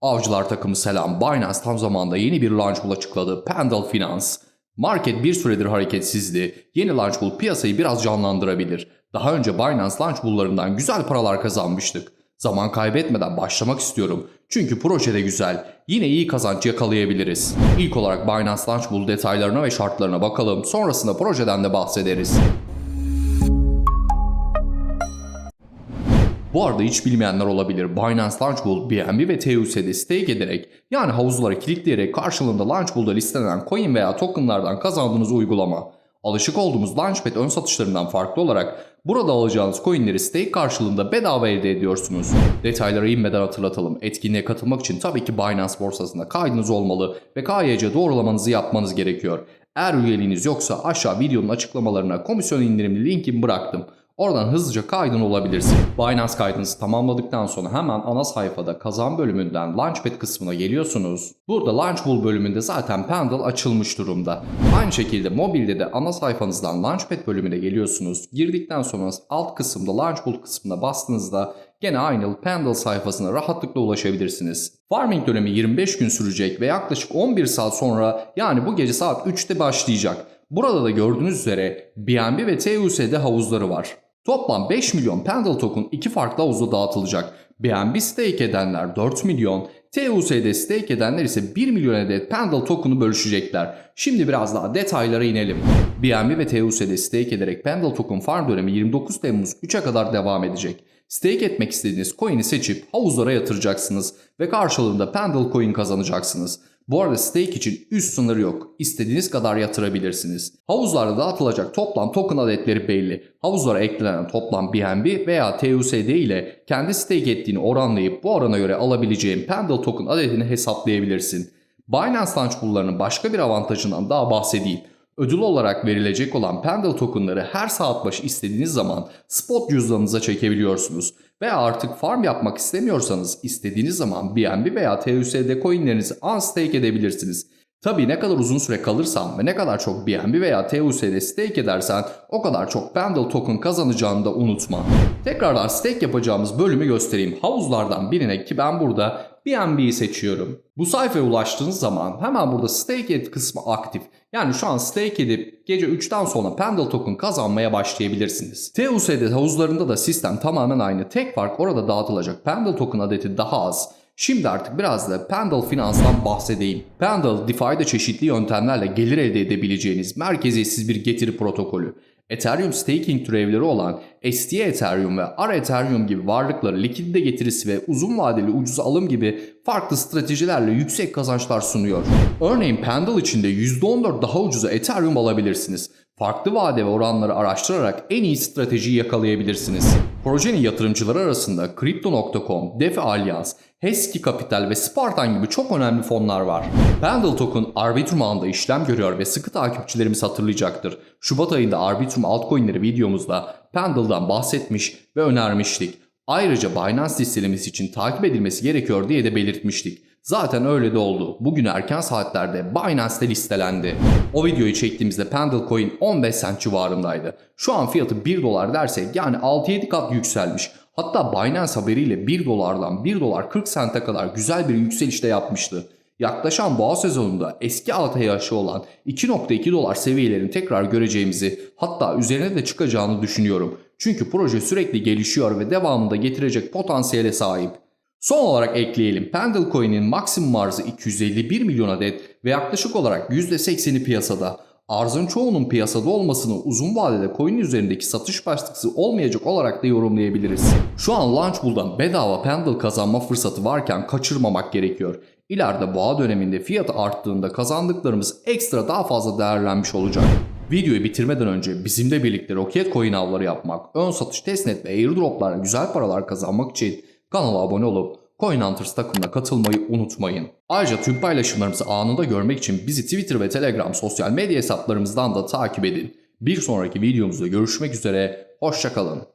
Avcılar takımı selam. Binance tam zamanda yeni bir launch pool açıkladı. Pendle Finance. Market bir süredir hareketsizdi. Yeni launch pool piyasayı biraz canlandırabilir. Daha önce Binance launch pool'larından güzel paralar kazanmıştık. Zaman kaybetmeden başlamak istiyorum. Çünkü proje de güzel. Yine iyi kazanç yakalayabiliriz. İlk olarak Binance Launch Pool detaylarına ve şartlarına bakalım. Sonrasında projeden de bahsederiz. Bu arada hiç bilmeyenler olabilir. Binance Launch Pool, BNB ve TUS'de stake ederek yani havuzlara kilitleyerek karşılığında Launch Pool'da listelenen coin veya tokenlardan kazandığınız uygulama. Alışık olduğumuz Launchpad ön satışlarından farklı olarak burada alacağınız coinleri stake karşılığında bedava elde ediyorsunuz. Detaylara inmeden hatırlatalım. Etkinliğe katılmak için tabii ki Binance borsasında kaydınız olmalı ve KYC doğrulamanızı yapmanız gerekiyor. Eğer üyeliğiniz yoksa aşağı videonun açıklamalarına komisyon indirimli linkimi bıraktım. Oradan hızlıca kaydın olabilirsin. Binance kaydınızı tamamladıktan sonra hemen ana sayfada kazan bölümünden Launchpad kısmına geliyorsunuz. Burada Launch Pool bölümünde zaten Pendle açılmış durumda. Aynı şekilde mobilde de ana sayfanızdan Launchpad bölümüne geliyorsunuz. Girdikten sonra alt kısımda Launch Pool kısmına bastığınızda gene aynı Pendle sayfasına rahatlıkla ulaşabilirsiniz. Farming dönemi 25 gün sürecek ve yaklaşık 11 saat sonra yani bu gece saat 3'te başlayacak. Burada da gördüğünüz üzere BNB ve TUSD havuzları var. Toplam 5 milyon Pendle token iki farklı havuzda dağıtılacak. BNB stake edenler 4 milyon, TUSD stake edenler ise 1 milyon adet Pendle token'u bölüşecekler. Şimdi biraz daha detaylara inelim. BNB ve TUSD stake ederek Pendle token farm dönemi 29 Temmuz 3'e kadar devam edecek. Stake etmek istediğiniz coin'i seçip havuzlara yatıracaksınız ve karşılığında Pendle coin kazanacaksınız. Bu arada stake için üst sınırı yok. İstediğiniz kadar yatırabilirsiniz. Havuzlarda dağıtılacak toplam token adetleri belli. Havuzlara eklenen toplam BNB veya TUSD ile kendi stake ettiğini oranlayıp bu orana göre alabileceğin Pendle token adetini hesaplayabilirsin. Binance Launch Pool'larının başka bir avantajından daha bahsedeyim. Ödül olarak verilecek olan Pendle tokenları her saat başı istediğiniz zaman spot cüzdanınıza çekebiliyorsunuz. Veya artık farm yapmak istemiyorsanız istediğiniz zaman BNB veya TUSD coinlerinizi unstake edebilirsiniz. Tabii ne kadar uzun süre kalırsan ve ne kadar çok BNB veya TUSD stake edersen o kadar çok Pendle token kazanacağını da unutma. Tekrardan stake yapacağımız bölümü göstereyim. Havuzlardan birine ki ben burada BNB'yi seçiyorum. Bu sayfaya ulaştığınız zaman hemen burada stake et kısmı aktif. Yani şu an stake edip gece 3'ten sonra Pendle token kazanmaya başlayabilirsiniz. TUSD havuzlarında da sistem tamamen aynı. Tek fark orada dağıtılacak Pendle token adeti daha az. Şimdi artık biraz da Pendle Finans'tan bahsedeyim. Pendle, DeFi'de çeşitli yöntemlerle gelir elde edebileceğiniz merkeziyetsiz bir getiri protokolü. Ethereum staking türevleri olan ST Ethereum ve R Ethereum gibi varlıkları likidite getirisi ve uzun vadeli ucuz alım gibi farklı stratejilerle yüksek kazançlar sunuyor. Örneğin Pendle içinde %14 daha ucuza Ethereum alabilirsiniz. Farklı vade ve oranları araştırarak en iyi stratejiyi yakalayabilirsiniz. Projenin yatırımcıları arasında Crypto.com, DeFi Alliance, Hesky Capital ve Spartan gibi çok önemli fonlar var. Pendle Token Arbitrum ağında işlem görüyor ve sıkı takipçilerimiz hatırlayacaktır. Şubat ayında Arbitrum altcoin'leri videomuzda Pendle'dan bahsetmiş ve önermiştik. Ayrıca Binance listelemesi için takip edilmesi gerekiyor diye de belirtmiştik. Zaten öyle de oldu. Bugün erken saatlerde Binance'de listelendi. O videoyu çektiğimizde Pendle Coin 15 cent civarındaydı. Şu an fiyatı 1 dolar dersek yani 6-7 kat yükselmiş. Hatta Binance haberiyle 1 dolardan 1 dolar 40 sente kadar güzel bir yükselişte yapmıştı. Yaklaşan boğa sezonunda eski altı yaşı olan 2.2 dolar seviyelerini tekrar göreceğimizi hatta üzerine de çıkacağını düşünüyorum. Çünkü proje sürekli gelişiyor ve devamında getirecek potansiyele sahip. Son olarak ekleyelim. Pendle Coin'in maksimum arzı 251 milyon adet ve yaklaşık olarak %80'i piyasada. Arzın çoğunun piyasada olmasını uzun vadede coin üzerindeki satış başlıksı olmayacak olarak da yorumlayabiliriz. Şu an Launchpool'dan bedava Pendle kazanma fırsatı varken kaçırmamak gerekiyor. İleride boğa döneminde fiyatı arttığında kazandıklarımız ekstra daha fazla değerlenmiş olacak. Videoyu bitirmeden önce bizimle birlikte roket coin avları yapmak, ön satış testnet ve airdroplarla güzel paralar kazanmak için kanala abone olup Coin Hunters takımına katılmayı unutmayın. Ayrıca tüm paylaşımlarımızı anında görmek için bizi Twitter ve Telegram sosyal medya hesaplarımızdan da takip edin. Bir sonraki videomuzda görüşmek üzere, hoşçakalın.